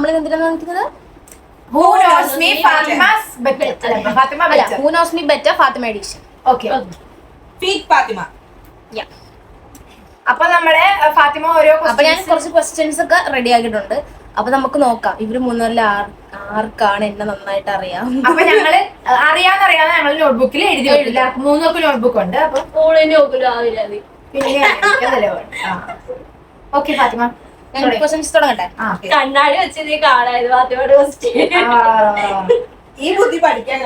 നമ്മൾ എന്തിനാണ് നിൽക്കുന്നത് ഫാത്തിമ എഡിഷൻ. ഫീറ്റ് ഫാത്തിമ അപ്പൊ നമ്മുടെ അഹ്, ഫാത്തിമ ഓരോ അപ്പൊ ഞാൻ കുറച്ച് ക്വസ്റ്റ്യൻസ് ഒക്കെ റെഡി ആക്കിയിട്ടുണ്ട്. അപ്പൊ നമുക്ക് നോക്കാം. ഇവർ മൂന്നല്ല ആർ ആർക്കാണ് എന്നെ നന്നായിട്ട് അറിയാം? അപ്പൊ ഞങ്ങൾ അറിയാന്നറിയാതെ ഞങ്ങൾ നോട്ട്ബുക്കിൽ എഴുതി. എല്ലാവർക്കും മൂന്നൊക്കെ നോട്ട്ബുക്ക് ഉണ്ട്. അപ്പൊ ഓളെ നോക്കില്ല ആവില്ല അത് പിന്നെ ഓക്കെ ഫാത്തിമ. കണ്ണാടി വെച്ച് നീ കാണായത് ആ. ഈ ബുദ്ധി പഠിക്കാൻ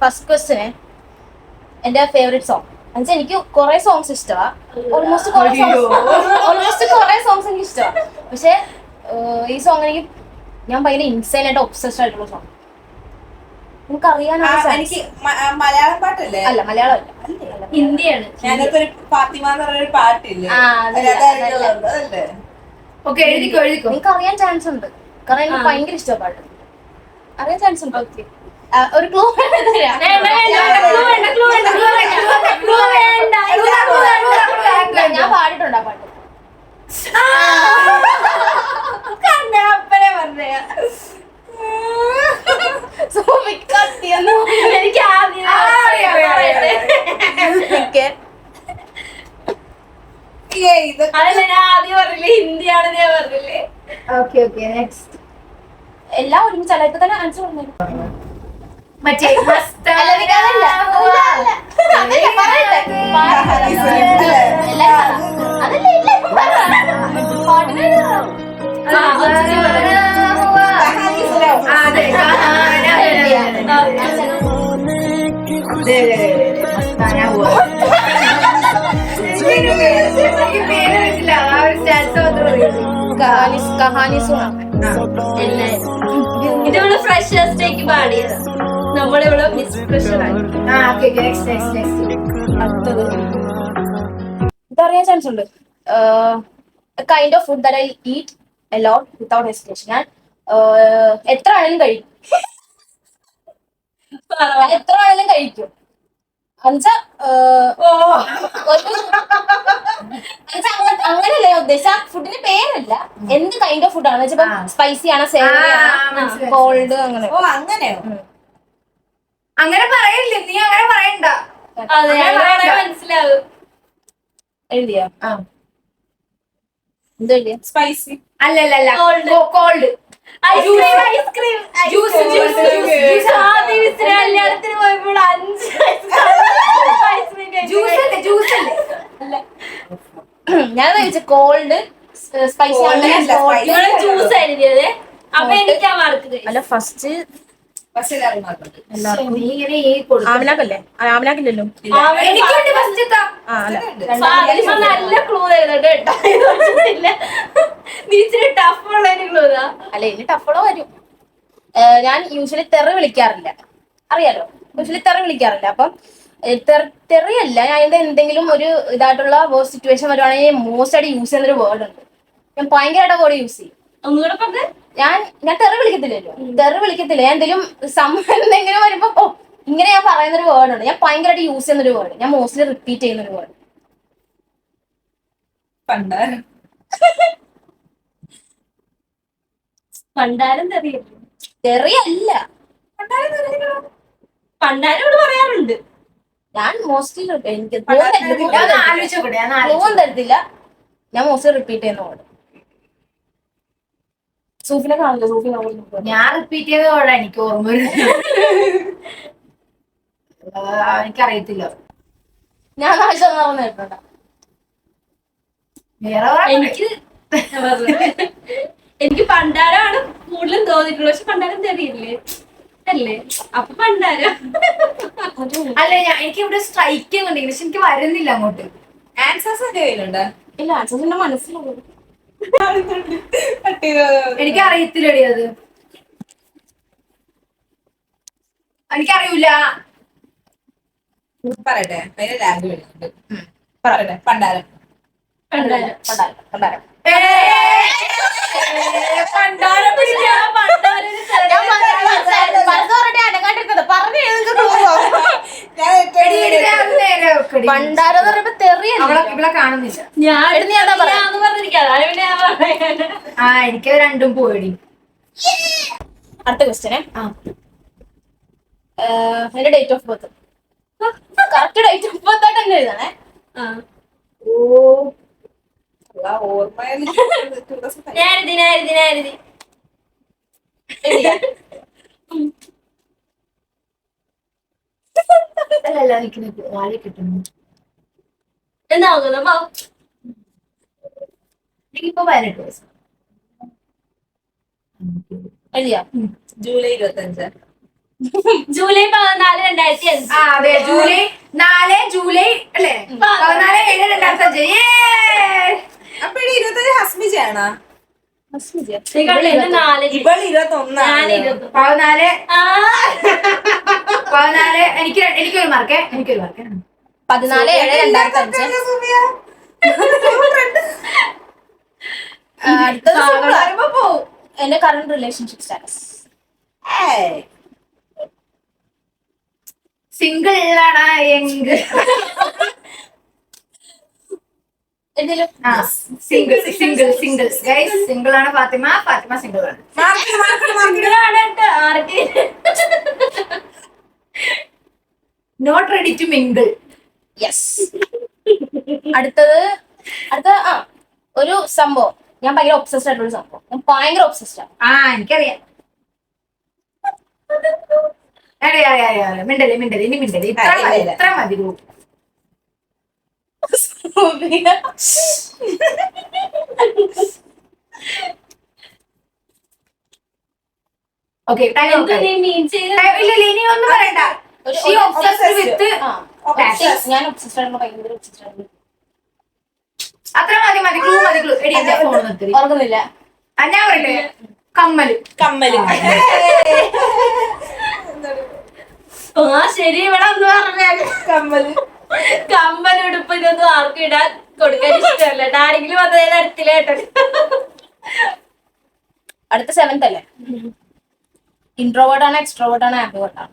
ഫസ്റ്റ് ക്വസ്റ്റിന് എന്റെ ഫേവറേറ്റ് സോങ് എന്നുവെച്ചാൽ എനിക്ക് കുറെ സോങ്സ് ഇഷ്ടമാ ഓൾമോസ്റ്റ് കുറെ ഓൾമോസ്റ്റ് കുറെ സോങ്സ് എനിക്ക് ഇഷ്ടമാ പക്ഷെ ഈ സോങ് എനിക്ക് ഞാൻ ഭയങ്കര ഇൻസൈൻ ആയിട്ട് ഒബ്സസ്ഡ് ആയിട്ടുള്ള സോങ് നിങ്ങൾക്ക് അറിയാനുള്ള എനിക്ക് മലയാളം പാട്ടല്ലേ? അല്ല മലയാളം അല്ല. ഹിന്ദിയാണ്. ഞാനിപ്പോ ഒരു ഫാത്തിമ എന്ന് പറഞ്ഞൊരു പാട്ടില്ലേ? ഓക്കെ എഴുതിക്കോ എഴുതിക്കോ. നിങ്ങൾക്ക് അറിയാൻ ചാൻസ് ഉണ്ട്. കാരണം എനിക്ക്. ഭയങ്കര ഇഷ്ടമാണ് പാട്ട്. അറിയാൻ ചാൻസ് ഉണ്ട്. ഓക്കെ. ഒരു ക്ലൂ ക്ലൂ വേണ്ട ക്ലൂ വേണ്ട ക്ലൂ വേണ്ട ക്ലൂ വേണ്ട ക്ലൂ വേണ്ട ഞാൻ പാടിട്ടുണ്ട് ആ പാട്ട് കണ്ണപ്പനെ പറഞ്ഞ സോമിക്കത്തിയെന്ന് എനിക്ക് ആദ്യം ആ, അറിയാം, അറിയാം, അറിയാം, ഓക്കെ ഏയ്, ഇത് അതല്ല ഞാൻ ആദ്യം പറഞ്ഞില്ലേ ഹിന്ദിയാണ് ഞാൻ പറഞ്ഞില്ലേ? ഓക്കെ ഓക്കെ നെക്സ്റ്റ് എല്ലാം ഒരുമിച്ചല്ല ഇപ്പൊ തന്നെ പറഞ്ഞു മറ്റേ അതല്ല. അറിയുള്ളൂ. കഹാനി കഹാനി സുണാം ഇത് നമ്മൾ ഫ്രഷേഴ്സ് ഡേക്ക് പാടിയത്. നമ്മളിവിടെ മിസ്. ഇതറിയാൻ ചാൻസ് ഉണ്ട്. Kind of food that I eat a lot without hesitation ഞാൻ എത്ര ആണെങ്കിലും കഴിക്കും എത്ര ആണെങ്കിലും കഴിക്കും. എന്നുവെച്ചാ അങ്ങനെയല്ല ഉദ്ദേശിച്ച? ഫുഡിന്റെ പേരല്ല. എന്ത് കൈൻഡ് ഓഫ് ഫുഡാണ് വെച്ചാൽ സ്പൈസി ആണ് കോൾഡ് അങ്ങനെ. ഓ അങ്ങനെയോ? അങ്ങനെ പറയില്ല നീ അങ്ങനെ പറയണ്ട. മനസ്സിലാവും. എഴുതിയോ? സ്പൈസി അല്ലല്ല. Cold ice cream ice cream juice juice juice ആദ്യം മിസ് കല്യാണത്തിന് പോയപ്പോൾ അഞ്ച് ഐസ്ക്രീം ജ്യൂസ് അല്ലേ ജ്യൂസ് അല്ലേ? ഞാൻ കഴിച്ച കോൾഡ് സ്പൈസി. ഇവിടെ ജ്യൂസ് എഴുതിയത് അപ്പൊ എനിക്ക് ആ മാർക്ക് അല്ല. ഫസ്റ്റ് ആ ഫാത്തിമ നല്ല ക്ലൂ തരുന്നുണ്ട് കേട്ടോ. ഇത്. അല്ല ഇനി ടഫളോ വരും. ഞാൻ യൂഷ്വലി തെറി വിളിക്കാറില്ല. അറിയാലോ? യൂഷ്വലി തെറി വിളിക്കാറില്ല. അപ്പം തെറിയല്ല. ഞാൻ അതിന്റെ എന്തെങ്കിലും ഒരു ഇതായിട്ടുള്ള വേർഡ് സിറ്റുവേഷൻ വരുവാണെങ്കിൽ മോസ്റ്റ് ആയിട്ട് യൂസ് ചെയ്യുന്ന ഒരു വേർഡ് ഉണ്ട്. ഞാൻ ഭയങ്കരമായിട്ട് വേർഡ് യൂസ് ചെയ്യും. ഒന്നുകൂടെ പറഞ്ഞേ. ഞാൻ ഞാൻ തെറി വിളിക്കത്തില്ലല്ലോ തെറി വിളിക്കത്തില്ല. ഞാൻ എന്തെങ്കിലും സം എന്തെങ്കിലും വരുമ്പോ ഓ ഇങ്ങനെ ഞാൻ പറയുന്ന ഒരു വേർഡ് ഉണ്ട്. ഞാൻ ഭയങ്കരമായിട്ട് യൂസ് ചെയ്യുന്ന ഒരു വേർഡ് ഞാൻ മോസ്റ്റ്ലി റിപ്പീറ്റ് ചെയ്യുന്ന ഒരു വേർഡ് പണ്ടാരം പണ്ടാരം തെറിയില്ല തെറിയല്ല. പണ്ടാരം ഇവിടെ പറയാറുണ്ട്. ഞാൻ മോസ്റ്റ്ലി എനിക്ക് ഒന്ന് തരത്തില്ല. ഞാൻ മോസ്റ്റ്ലി റിപ്പീറ്റ് ചെയ്യുന്ന പോലെ. സൂഫിനെ കാണില്ല സൂഫി നോക്കുന്നു ഞാൻ റിപ്പീറ്റ് ചെയ്ത പോലെ എനിക്ക് ഓർമ്മ എനിക്കറിയത്തില്ല. ഞാൻ ആവശ്യം വേറെ എനിക്ക് എനിക്ക് പണ്ടാരാണ് കൂടുതലും തോന്നിയിട്ടുള്ളത്. പക്ഷെ പണ്ടാരം തെറിയില്ലേ? അല്ലേ? അപ്പൊ പണ്ടാര. അല്ല ഞാൻ എനിക്ക് ഇവിടെ സ്ട്രൈക്ക് ചെയ്യുന്നുണ്ട് പക്ഷെ എനിക്ക് വരുന്നില്ല അങ്ങോട്ട്. ആൻസേഴ്സ് ഒക്കെ കയ്യിലുണ്ട്? ഇല്ല ആൻസേഴ്സ് എന്റെ ചെയ്ത്? എനിക്ക് അറിയത്തില്ലടി അത്. എനിക്കറിയൂല. പറയട്ടെ. അതിന്റെ ലാബ് പറയട്ടെ. പണ്ടാരം പണ്ടാരം. പണ്ടാരം. പണ്ടാരം. പണ്ടാരം എന്ന് പറയുമ്പോ. ആ എനിക്ക് രണ്ടും പോയി അടുത്ത ക്വസ്റ്റ്യനെ ആ. എന്റെ date of birth correct date of birth ആയിട്ട് തന്നെ എഴുതണേ ആ. ഓ ഉള്ള ഓർമ്മയിൽ ഞാൻ എഴുതി ഞാൻ എഴുതി അല്ലല്ല നിൽക്കുന്നത് വാഴ കിട്ടുന്നു എന്താ നോക്കുന്നത് അപ്പൊ എനിക്കിപ്പോ പതിനെട്ട് വയസ്സ്. ജൂലൈ ഇരുപത്തി അഞ്ച് ജൂലൈ പതിനാല് രണ്ടായിരത്തി അഞ്ച്. ആ അതെ ജൂലൈ നാല് ജൂലൈ അല്ലേ? പതിനാല്. ഏഴ് രണ്ടായിരത്തി അഞ്ച് Yay! ഇരുപത്തഞ്ച് ഇവൾ പതിനാല്. പതിനാല്. എനിക്ക് എനിക്കൊരു മാർക്കേ എനിക്കൊരു മാർക്കേ പതിനാല് ഏഴ് രണ്ടായിരത്തി അഞ്ച്. ആ, അടുത്തത് simple ആ. എന്റെ കറണ്ട് റിലേഷൻഷിപ്പ് സ്റ്റാറ്റസ് സിംഗിൾ ആണ് എങ്ക് എന്തെങ്കിലും ആ single single single guys single ആണ് ഫാത്തിമ. ഫാത്തിമ സിംഗിൾ ആണ്. Not ready to mingle yes അടുത്തത് അടുത്ത ആ ഒരു സംഭവം. ഞാൻ ഭയങ്കര ഒബ്സസ്ഡ് ആയിട്ടുള്ള സംഭവം. ഞാൻ ഭയങ്കര ഒബ്സസ്ഡ് ആണ്. ആ എനിക്കറിയാം. അറിയാം അറിയാം അറിയാം. മിണ്ടല്ലേ മിണ്ടല്ലേ? ഇനി മിണ്ടല്ലേ? ഇത്ര മതി ഇത്ര മതി. Okay, time എന്ത് നോക്കാം. നീ മീൻ ചെയ്ത് Time- ഇല്ല ഇനി ഒന്നും പറയണ്ട. ഞാൻ ഭയങ്കര അത്ര മതി മതി. ക്ലൂ മതി ക്ലൂ എടി എന്റെ ഫോൺ നിർത്തി ഓർക്കുന്നില്ല ആ, ഞാൻ പറയട്ടെ. കമ്മൽ. കമ്മൽ. ആ. ശരി ഇവിടെ ഒന്ന് പറഞ്ഞാൽ. കമ്മൽ. കമ്പൻ ഉടുപ്പ് ഇതൊന്നും ആർക്കും ഇടാൻ കൊടുക്കാൻ ഇഷ്ടമല്ല. ആരെങ്കിലും അത് തരത്തില്ല അടുത്ത സെവൻത് അല്ലേ? ഇൻട്രോവേർട്ട് ആണ് എക്സ്ട്രോവേർട്ട് ആണ് ആംബിവേർട്ട് ആണ്.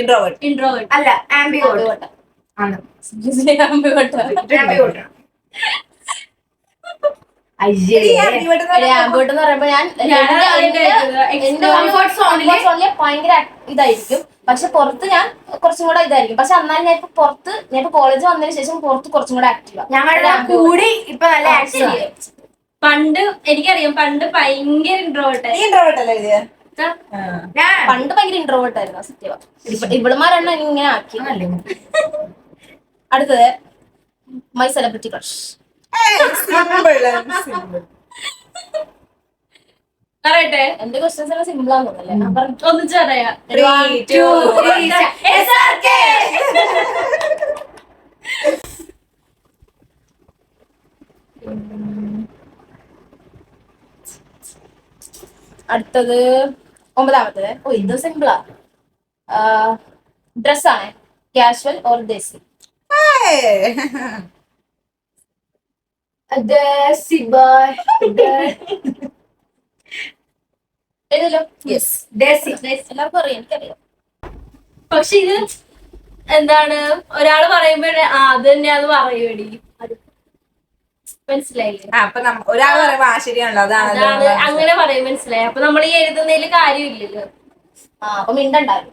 ഇൻട്രോവേർട്ട് ഇൻട്രോവേർട്ട് അല്ല ആംബിയോട്ട് ആംബിവേർട്ട് ആണ്. ആംബിവേർട്ട് എന്ന് പറയുമ്പോ ഞാൻ എന്റെ- കംഫർട്ട് സോണിൽ ഭയങ്കര ഇതായിരിക്കും. പക്ഷെ പുറത്ത് ഞാൻ കുറച്ചും കൂടെ ഇതായിരിക്കും. പക്ഷെ എന്നാലും ഞാൻ ഇപ്പൊ പുറത്ത് ഞാൻ ഇപ്പൊ കോളേജ് വന്നതിന് ശേഷം പുറത്ത് കുറച്ചും കൂടെ ആക്റ്റീവ് ഞങ്ങളുടെ കൂടി ഇപ്പൊ നല്ല ആക്റ്റീവ് പണ്ട് എനിക്കറിയാം പണ്ട് ഭയങ്കര ഇൻട്രോവേർട്ട് അല്ലേ പണ്ട് ഭയങ്കര ഇൻട്രോവേർട്ട് ആയിരുന്നു സത്യവ ഇവിടെമാരെണ്ണം ഇങ്ങനെ ആക്കി. അടുത്തത് മൈ സെലിബ്രിറ്റി ക്രഷ് പറയട്ടെ? എന്റെ ക്വസ്റ്റ്യൻസ് എല്ലാം സിമ്പിൾ ആണെന്ന് തോന്നുന്നല്ലേ ഞാൻ പറഞ്ഞു ഒന്ന് പറയാ. അടുത്തത് ഒമ്പതാമത്തത്. ഓ ഇത് സിമ്പിളാ ഡ്രസ്സാണ് കാഷ്വൽ ഓർ ദേസി എഴുതല്ലോ യെസ് ദേസി എല്ലാവർക്കും അറിയാം എനിക്കറിയാം പക്ഷെ ഇത് എന്താണ് ഒരാൾ പറയുമ്പോഴേ ആ അത് തന്നെയാന്ന് പറയൂടി അത് മനസ്സിലായില്ലേ? ആ അപ്പൊ നമ്മ- ഒരാൾ പറയുമ്പോ ആ ശരിയാണല്ലോ അതാണ് അതാണല്ലോ അങ്ങനെ പറയും മനസ്സിലായി. അപ്പൊ നമ്മൾ ഈ എഴുതുന്നതിൽ കാര്യമില്ലല്ലോ. ആ അപ്പൊ മിണ്ടുണ്ടാകും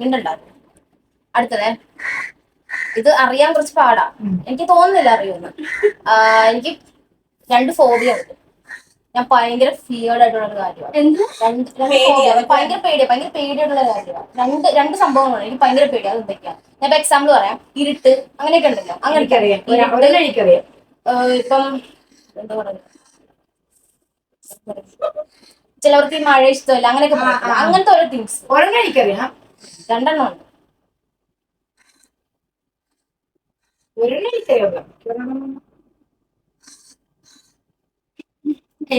മിണ്ടുണ്ടാകും അടുത്തത്. ഇത് അറിയാൻ കുറച്ച് പാടാ. എനിക്ക് തോന്നുന്നില്ല അറിയുമെന്ന് എനിക്ക് രണ്ട് ഫോബിയ ഉണ്ട്. ഞാൻ ഭയങ്കര ഫിയേർഡ് ആയിട്ടുള്ള ഒരു കാര്യമാണ്. ഭയങ്കര പേടിയാ. ഭയങ്കര പേടിയായിട്ടുള്ള കാര്യമാണ്. രണ്ട് രണ്ട് സംഭവങ്ങളാണ്. എനിക്ക് ഭയങ്കര പേടിയാ. അത് എന്തൊക്കെയാണ് ഞാൻ ഇപ്പൊ എക്സാമ്പിൾ പറയാം. ഇരുട്ട്. അങ്ങനെയൊക്കെ ഉണ്ടല്ലോ. അങ്ങനെ എനിക്കറിയാം. ഇപ്പം എന്താ പറയുക? ചിലവർക്ക് ഈ മഴ ഇഷ്ടമല്ല. അങ്ങനെയൊക്കെ. അങ്ങനത്തെ ഓരോ തിങ്സ് ഒരെണ്ണം എനിക്കറിയാം. രണ്ടെണ്ണം ഉണ്ട്. ഒരെണ്ണം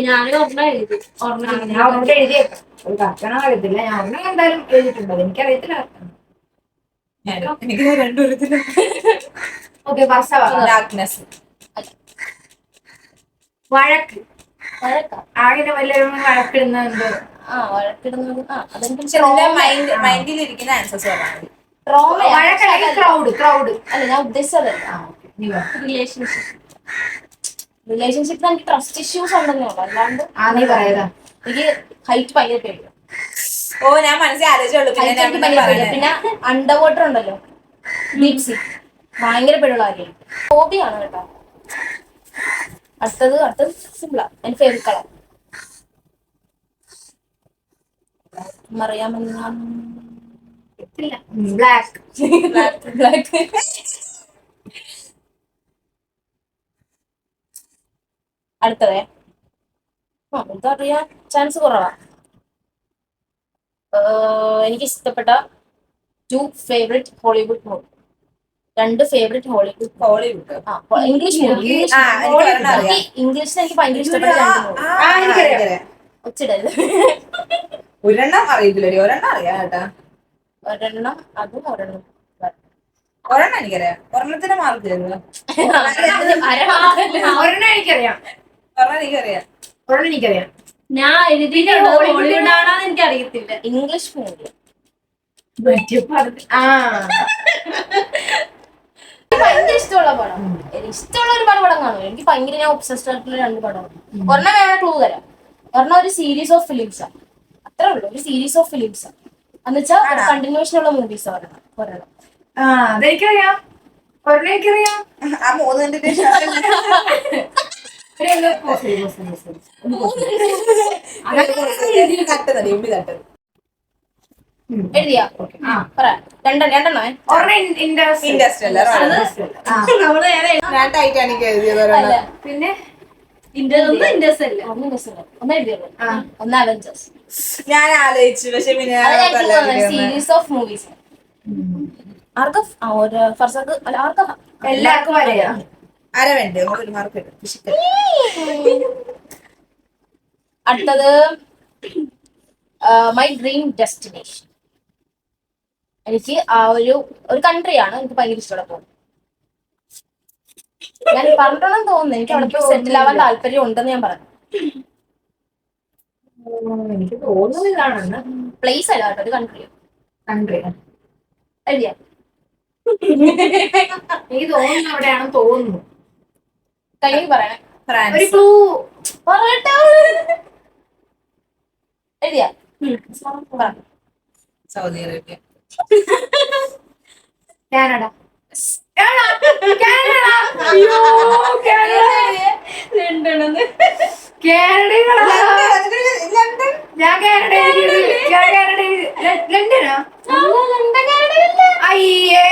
ഞാൻ എഴുതി. ഓർമ്മ എഴുതിയേക്കാം. ഒരു കർക്കണ അറിയത്തില്ല ഞാൻ ഒരെണ്ണം എന്തായാലും എഴുതിയിട്ടുണ്ട്. അത് എനിക്കറിയത്തില്ല എനിക്ക് രണ്ടുപേരത്തിൽ ഓക്കെ വർഷ ഡാർക്ക്നെസ് വഴക്ക്. ആകെ വല്ലവരും വഴക്കിടുന്ന എന്തോ? ആ വഴക്കിടുന്നത്. ആ അതെനിക്ക് പക്ഷെ മൈൻഡ് മൈൻഡിൽ ഇരിക്കുന്ന ആൻസേഴ്സ് വഴക്കിടയിൽ ക്രൗഡ് ക്രൗഡ് അല്ല ഞാൻ ഉദ്ദേശിച്ചത് റിലേഷൻഷിപ്പ് റിലേഷൻഷിപ്പിൽ എനിക്ക് ട്രസ്റ്റ് ഇഷ്യൂസ് ഉണ്ടെന്നേ ഉള്ളൂ അല്ലാണ്ട് ആ നീ പറയതാ എനിക്ക് ഹൈറ്റ് ഭയങ്കര പേടിയാണ് ഓ ഞാൻ മനസ്സിൽ ആലോചിച്ചുള്ളൂ പിന്നെ അണ്ടർ വാട്ടർ ഉണ്ടല്ലോ. ഡീപ് സീ ഭയങ്കര പേടിയുള്ള കാര്യമാണ്. ഹോബിയാണ് കേട്ടോ. അടുത്തത് അടുത്തത് സിമ്പിളാ എന്റെ ഫേവറേറ്റ് കളർ അറിയാമെന്ന് ബ്ലാക്ക് ബ്ലാക്ക് ബ്ലാക്ക് അടുത്തതേ. ആ ഇതറിയാൻ ചാൻസ് കുറവാ. എനിക്ക് ഇഷ്ടപ്പെട്ട ടു ഫേവറേറ്റ് ഹോളിവുഡ് മൂവി രണ്ട് ഫേവറേറ്റ് ഹോളിവുഡ് ഹോളിവുഡ് ആ ഇംഗ്ലീഷ് മൂവി. ഇംഗ്ലീഷിൽ എനിക്ക് ഭയങ്കര ഇഷ്ടപ്പെട്ട ഒച്ചിടരുത്. ഒരെണ്ണം അറിയത്തില്ലടി ഒരെണ്ണം അറിയാം കേട്ടാ. ഒരെണ്ണം അതും ഒരെണ്ണം. ഒരെണ്ണം എനിക്കറിയാം ഒരെണ്ണത്തിന് മാർക്ക് തരുന്നു ഒരെണ്ണം എനിക്കറിയാം ഒരെണ്ണം എനിക്കറിയാം ഒരെണ്ണം എനിക്കറിയാം ഞാൻ ഹോളിവുഡ് ആണോന്ന് എനിക്ക് അറിയത്തില്ല ഇംഗ്ലീഷ് മൂവി ഭയങ്കര ഇഷ്ടമുള്ള പടം. എനിക്ക് ഇഷ്ടമുള്ള ഒരുപാട് പടം കാണും. എനിക്ക് ഭയങ്കര ഞാൻ ഒബ്സസ്ഡ് ആയിട്ടുള്ള രണ്ട് പടമാണ്. ഒരെണ്ണം വേണം ക്ലൂ തരാം. ഒരെണ്ണം ഒരു സീരീസ് ഓഫ് ഫിലിംസ് ആണ്. അത്രേ ഉള്ളൂ. ഒരു സീരീസ് ഓഫ് ഫിലിംസ് ആണ്. എന്നുവെച്ചാൽ? കണ്ടിന്യൂഷൻ ഉള്ള മൂവീസ് ഒരെണ്ണം ആ അതെനിക്കറിയാം. ഒരെണ്ണം എനിക്കറിയാം ആ മൂന്ന്. എഴുതിയാ? ആ പറ. രണ്ടെണ്ണം രണ്ടെണ്ണേ? ടൈറ്റാനിക് എഴുതിയത് പിന്നെ? ഒന്നും അല്ല. ഒന്ന് അവഞ്ചേഴ്സ് ഞാൻ ആലോചിച്ചു പക്ഷെ പിന്നെ സീരീസ് ഓഫ് മൂവീസ് ആർക്കും ഫർസാക്ക് എല്ലാവർക്കും അറിയാം. ഒരു മാർക്ക്. അടുത്തത് മൈ ഡ്രീം ഡെസ്റ്റിനേഷൻ എനിക്ക് ആ ഒരു ഒരു കൺട്രിയാണ് എനിക്ക് ഭയങ്കര ഇഷ്ടമുള്ള പോകുന്നത് ഞാൻ പറഞ്ഞിട്ടുണ്ടെന്ന് തോന്നുന്നു എനിക്ക് അവിടെ സെറ്റിൽ ആവാൻ താല്പര്യം ഉണ്ടെന്ന് ഞാൻ പറഞ്ഞു. എനിക്ക് തോന്നുന്നു ഇതാണെന്ന്. പ്ലേസ് അല്ല കേട്ടോ ഒരു കൺട്രി കൺട്രി എഴുതിയാ എനിക്ക് തോന്നുന്നു അവിടെയാണെന്ന് തോന്നുന്നു. കയ്യിൽ പറയണേ. ഒരു ക്ലൂ പറയട്ടെ. എഴുതിയാ? Saudi Arabia. Canada. Canada. Canada. രണ്ടെണ്ണം. ഞാൻ ലണ്ടനോ? അയ്യേ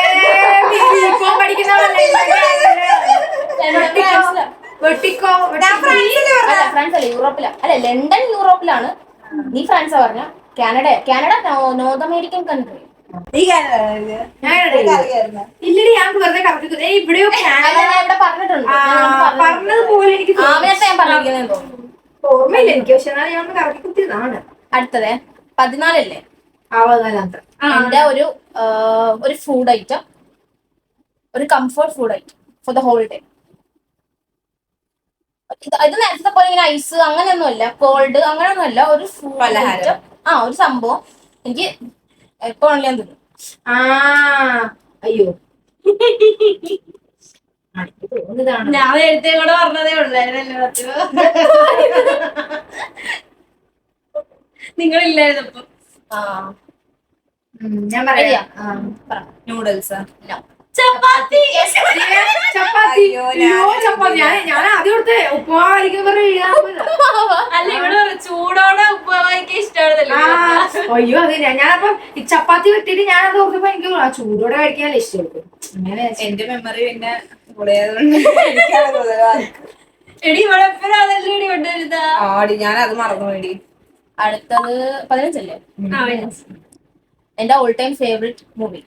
വെട്ടിക്കോ യൂറോപ്പിലാ. അല്ല ലണ്ടൻ യൂറോപ്പിലാണ്. നീ ഫ്രാൻസാ പറഞ്ഞ. Canada Canada North American country. ഇല്ലടി. ഞാൻ വെറുതെ കറക്റ്റ് ഇവിടെയോ. പറഞ്ഞതുപോലെ എനിക്ക് ഓർമ്മയില്ല എനിക്ക് പക്ഷെ ഞാൻ കറക്റ്റ് കുത്തിയതാണ്. അടുത്തത് പതിനാലല്ലേ? എന്റെ ഒരു ഒരു ഫുഡ് ഐറ്റം ഒരു comfort food item for the whole day ഇത് നേരത്തെ പോലെ ഇങ്ങനെ ഐസ് അങ്ങനെയൊന്നുമല്ല കോൾഡ് അങ്ങനെയൊന്നുമല്ല ഒരു ഫുഡ് പലഹാരം. ഐറ്റം ആ ഒരു സംഭവം. എനിക്ക് വേണമെങ്കിലും ഞാൻ തിന്നും ആ അയ്യോ. ഞാൻ നേരത്തെ കൂടെ പറഞ്ഞതേ ഉള്ളായിരുന്നല്ലോ നിങ്ങളില്ലായിരുന്നു ആ. ഞാൻ പറയാം. പറ. നൂഡിൽസ്. ചപ്പാത്തി. ചപ്പാത്തി. ചപ്പാത്തി. ഞാൻ ഞാൻ ആദ്യം കൊടുത്തേ. ഉപ്പുമാവായിരിക്കും അല്ല ഇവിടെ ചൂടോടെ ഉപ്പമായിക്ക് ആ, ഇഷ്ടമാണല്ലോ അയ്യോ അത് ഞാൻ ഞാനപ്പം ഈ ചപ്പാത്തി വെട്ടിട്ട് ഞാൻ അത് ഓർത്തപ്പോ എനിക്ക് ആ ചൂടോടെ കഴിക്കാൻ ഇഷ്ടമുള്ളൂ അങ്ങനെ എന്റെ മെമ്മറി പിന്നെ. എടി ഇവിടെ അതല്ലേ ഇടി കൊണ്ടുവരുന്ന? ആടി ഞാൻ അത് മറന്നു എടി. അടുത്തത് പതിനഞ്ചല്ലേ? എന്റെ all time favourite movie?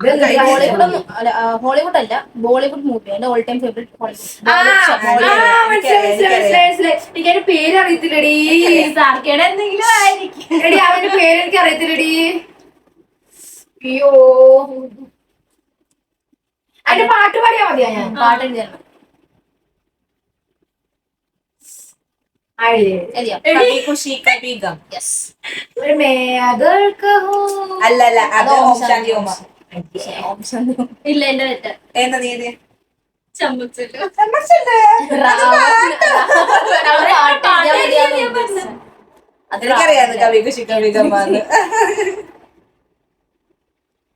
Hollywood അല്ല ഹോളിവുഡ് അല്ല ബോളിവുഡ് മൂവി എന്റെ ഓൾ ടൈം ഫേവറേറ്റ്. എനിക്ക് അതിന്റെ പേര് അറിയത്തില്ലടി സാർക്കേടെ എന്തെങ്കിലും ആയിരിക്കും. എടി അവന്റെ പേര് എനിക്ക് അറിയത്തില്ലടി അയ്യോ. അതിന്റെ പാട്ട് പാടിയാ മതിയാ ഞാൻ? പാട്ട് അതൾക്ക് അല്ലല്ല അല്ല അത് ഓം ശാന്തി ഓമ ഇല്ല എന്റെ തെറ്റ. എന്താ നീതി എനിക്കറിയാം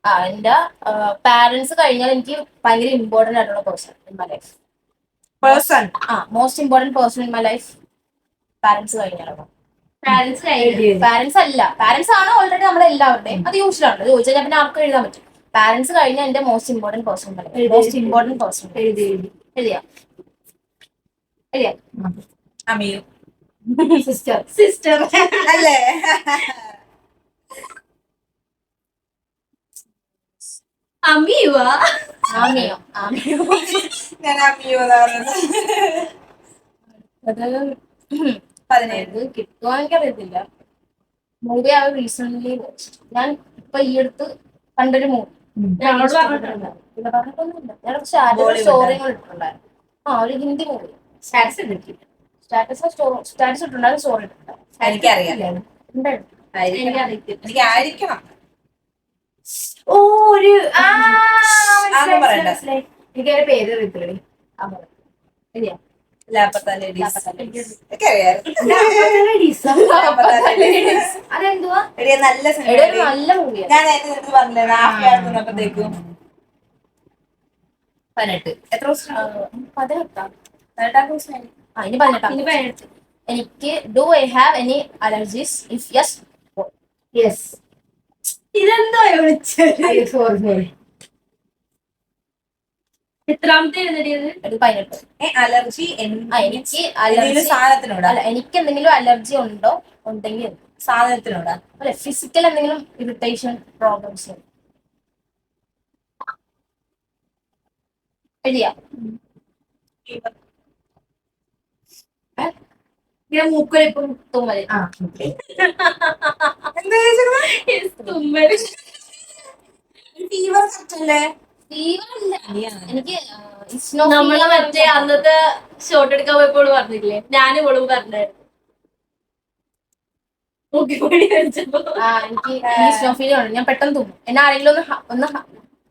ആ എന്റെ പാരന്റ്സ് കഴിഞ്ഞാൽ എനിക്ക് ഭയങ്കര ഇമ്പോർട്ടന്റ് ആയിട്ടുള്ള person in my life person ആ most important person in my life parents കഴിഞ്ഞാലോ പാരന്റ്സ് കഴിഞ്ഞു. പാരന്റ്സ് അല്ല. പാരന്റ്സ് ആണ് ഓൾറെഡി നമ്മളെല്ലാവരുടെയും. അത് യൂഷ്വൽ ആണ്. ചോദിച്ചാൽ പിന്നെ ആർക്കും എഴുതാൻ പറ്റും പാരന്റ്സ് കഴിഞ്ഞ എന്റെ most important person most important person എഴുതി. എഴുതി എഴുതിയാ? എഴുതിയാ? അമിയു സിസ്റ്റർ സിസ്റ്റർ അല്ലേ? അമ്മിയുവാ ഞാൻ അത് പതിനേഴ്. കിട്ടുമോ എനിക്കറിയത്തില്ല. മൂവി ആ റീസെന്റ് ഞാൻ ഇപ്പൊ ഈ അടുത്ത് കണ്ടൊരു മൂവി ഞങ്ങളോട് പറഞ്ഞിട്ടുണ്ട്. പിന്നെ പറഞ്ഞിട്ടൊന്നുമില്ല. ഞാൻ സ്റ്റാറ്റസ് സ്റ്റോറികൾ ഇട്ടിട്ടുണ്ടായിരുന്നു. ആ ഒരു ഹിന്ദി മൂവി സ്റ്റാറ്റസ് ഇട്ടിട്ടില്ല സ്റ്റാറ്റസ് സ്റ്റാറ്റസ് ഇട്ടിട്ടുണ്ടായിരുന്നു സ്റ്റോറി ഇട്ടിട്ടുണ്ടായിരുന്നു എനിക്കറിയാം. എനിക്ക് ആയിരിക്കണം ഓ ഒരു എനിക്ക് പേര് അറിയത്തില്ലേ ആ മൂവി ശരിയാ. Laapataa ladies Laapataa ladies. എനിക്കറിയാം. അതെന്തുവാ? എടിയെ നല്ല എവിടെ ഒരു സിനിമ നല്ല മൂവിയാണ് ഞാൻ നേരത്തെ നിനക്ക് പറഞ്ഞില്ലേ നാഫി ആടുന്നപ്പോഴത്തേക്കും പതിനെട്ട്. എത്ര ദിവസം പതിനെട്ടാം. പതിനെട്ടാം ദിവസം. ആ ഇനി പതിനെട്ടാം. ഇനി പതിനെട്ട്. എനിക്ക് do I have any allergies if yes yes ഇതെന്തോ വിളിച്ചത്? സോറി സോറി എത്രാമത്തെ എഴുന്നടിയത് ഒരു പതിനെട്ട് ഏ അലർജി എനിക്ക് എന്തെങ്കിലും അലർജി സാധനത്തിനോടാ? അല്ല എനിക്ക് എന്തെങ്കിലും അലർജി ഉണ്ടോ? ഉണ്ടെങ്കിൽ സാധനത്തിനോടാ? അല്ലെ ഫിസിക്കൽ എന്തെങ്കിലും ഇറിറ്റേഷൻ പ്രോബ്ലംസ് ഇങ്ങനെ മൂക്കൊലിപ്പം തുമ്മൽ. ആ ഓക്കെ തുമ്മൽ. ഫീവർ ഇല്ല എനിക്ക് നമ്മൾ മറ്റേ അന്നത്തെ ഷോട്ട് എടുക്കാൻ പോയപ്പോൾ പറഞ്ഞില്ലേ? ഞാനും ഇവളും പറഞ്ഞായിരുന്നു. എനിക്ക് ഞാൻ പെട്ടെന്ന് തുമ്മും. എന്നെ ആരെങ്കിലും ഒന്ന് ഒന്ന്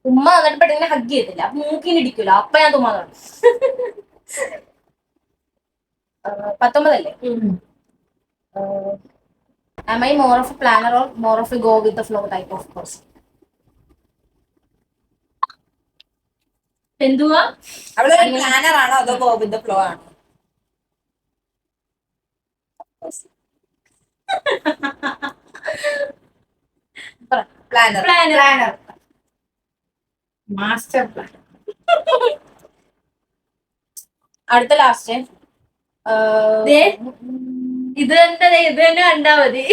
ഉമ്മ എന്നിട്ട് പെട്ടെന്ന് ഹഗ് ചെയ്തില്ല അപ്പൊ മൂക്കിന് ഇടിക്കൂല. അപ്പൊ ഞാൻ തുമ്മാൻ തുടങ്ങും. ആ, of a planner or more of a go with flow type of with എന്തുവാ? അവൾ പ്ലാനർ ആണോ അതോ ബോബിന്റെ ഫ്ലോ ആണോ? Planner planner planner master plan അടുത്ത ലാസ്റ്റ്. ഇത് തന്നെ ദേ, ഇത് തന്നെ കണ്ടാ മതി.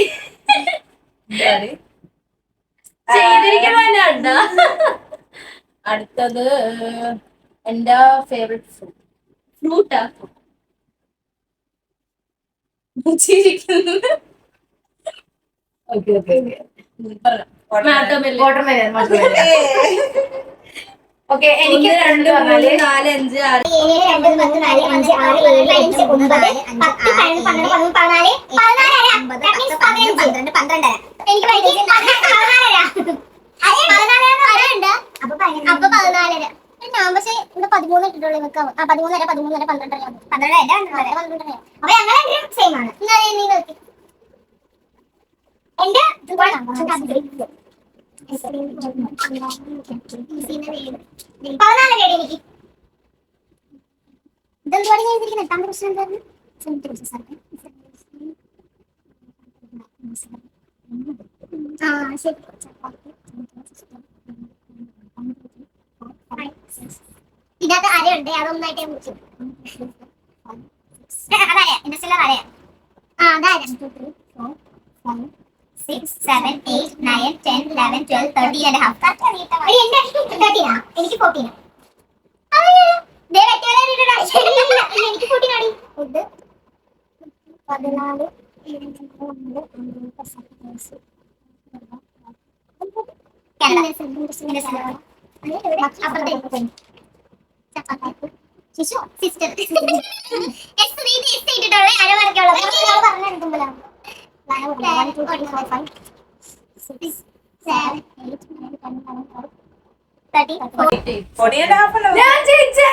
ചെയ്തിരിക്കുന്ന തന്നെ കണ്ടാ. അടുത്തത് എന്റെ എന്റെ ഫേവറേറ്റ് ഫ്രൂട്ട് ഫ്രൂട്ടാ ഓക്കെ ഓക്കെ ഓക്കെ എനിക്ക് രണ്ട് നാല് അഞ്ച് ആറ്. ഏഴ് രണ്ട് പത്ത് നാല് അഞ്ച് ആറ് ഏഴ് എട്ട് ഒമ്പത് പത്ത് പതിനൊന്ന് പന്ത്രണ്ട് പതിനാല് പന്ത്രണ്ട് എനിക്ക് പതിനാലര. അപ്പൊ പതിനാലര ഞാൻ പക്ഷേ ഇവിടെ പതിമൂന്ന് ഇട്ടിട്ടുള്ളൂ നിങ്ങൾക്ക്. ആ പതിമൂന്നര പതിമൂന്നര പന്ത്രണ്ടര പന്ത്രണ്ടര പന്ത്രണ്ടര അപ്പൊ ഞങ്ങൾ സെയിം ആണ്. നീ നോക്കി എന്റെ പതിനാലര എനിക്ക്. ഇതെന്തുവാണ് ഞാൻ ഇതിരിക്കുന്നത് എട്ടാമത്തെ പ്രശ്നം എന്തായിരുന്നു? സെവൻത്ത് ആ ശരി. ഇതിനകത്ത് അരയുണ്ട് അതൊന്നായിട്ട് മുറിച്ചു അതറിയാം ഇൻഡസ്ട്രിയൽ അറിയാം. ആ അതാരാ? Six seven eight nine ten eleven twelve thirteen and half എനിക്ക് ഫോർട്ടീനാ എനിക്ക് ഫോർട്ടീൻ ആടി. ഇത് പതിനാല് ശിശു സിസ്റ്റർ നീ ടേസ്റ്റ് ചെയ്തിട്ടുള്ള അരമണിക്കുള്ള പറഞ്ഞു എടുക്കുമ്പോഴാണ് One, two, three, four, five, six, seven, eight, nine, ten, eleven, twelve, thirteen, fourteen. Forty and a half ആണ്. ഞാൻ ജയിച്ചേ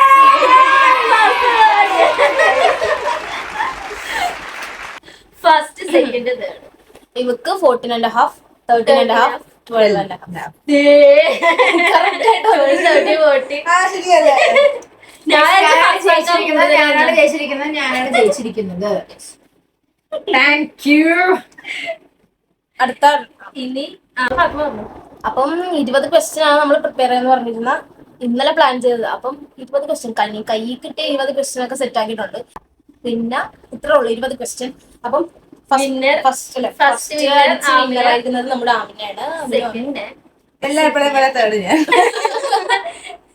ഫസ്റ്റ് സെക്കൻഡ് തേർഡ് ഇവക്ക് fourteen and half thirteen and half twelve and half ആ, ശരിയല്ലേ? ഞാനാണ് ജയിച്ചിരിക്കുന്നത് ഞാനാണ് ജയിച്ചിരിക്കുന്നത്. താങ്ക് യു അടുത്ത ഇനി. അപ്പം ഇരുപത് ക്വസ്റ്റ്യൻ ആണ് നമ്മൾ പ്രിപ്പയർ ചെയ്യാന്ന് പറഞ്ഞിരുന്ന ഇന്നലെ പ്ലാൻ ചെയ്തത്. അപ്പം ഇരുപത് ക്വസ്റ്റ്യൻ കഴിഞ്ഞു കൈ കിട്ടിയ ഇരുപത് ക്വസ്റ്റ്യൻ ഒക്കെ സെറ്റ് ആക്കിയിട്ടുണ്ട്. പിന്നെ ഇത്രേ ഉള്ളൂ ഇരുപത് ക്വസ്റ്റ്യൻ അപ്പം. ഫസ്റ്റ് അല്ലെ? ഫസ്റ്റ്. വിന്നർ ആയിരിക്കുന്നത് നമ്മുടെ ആമിനാണ് സെക്കൻഡ് എല്ലാരും പോലെ പോലെ തേർഡ് ഞാൻ.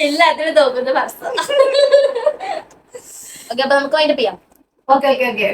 എല്ലാത്തിനും തോക്കുന്ന ഫസ്റ്റ് ഓക്കെ അപ്പൊ നമുക്ക് അതിന്റെ ചെയ്യാം. Okay okay okay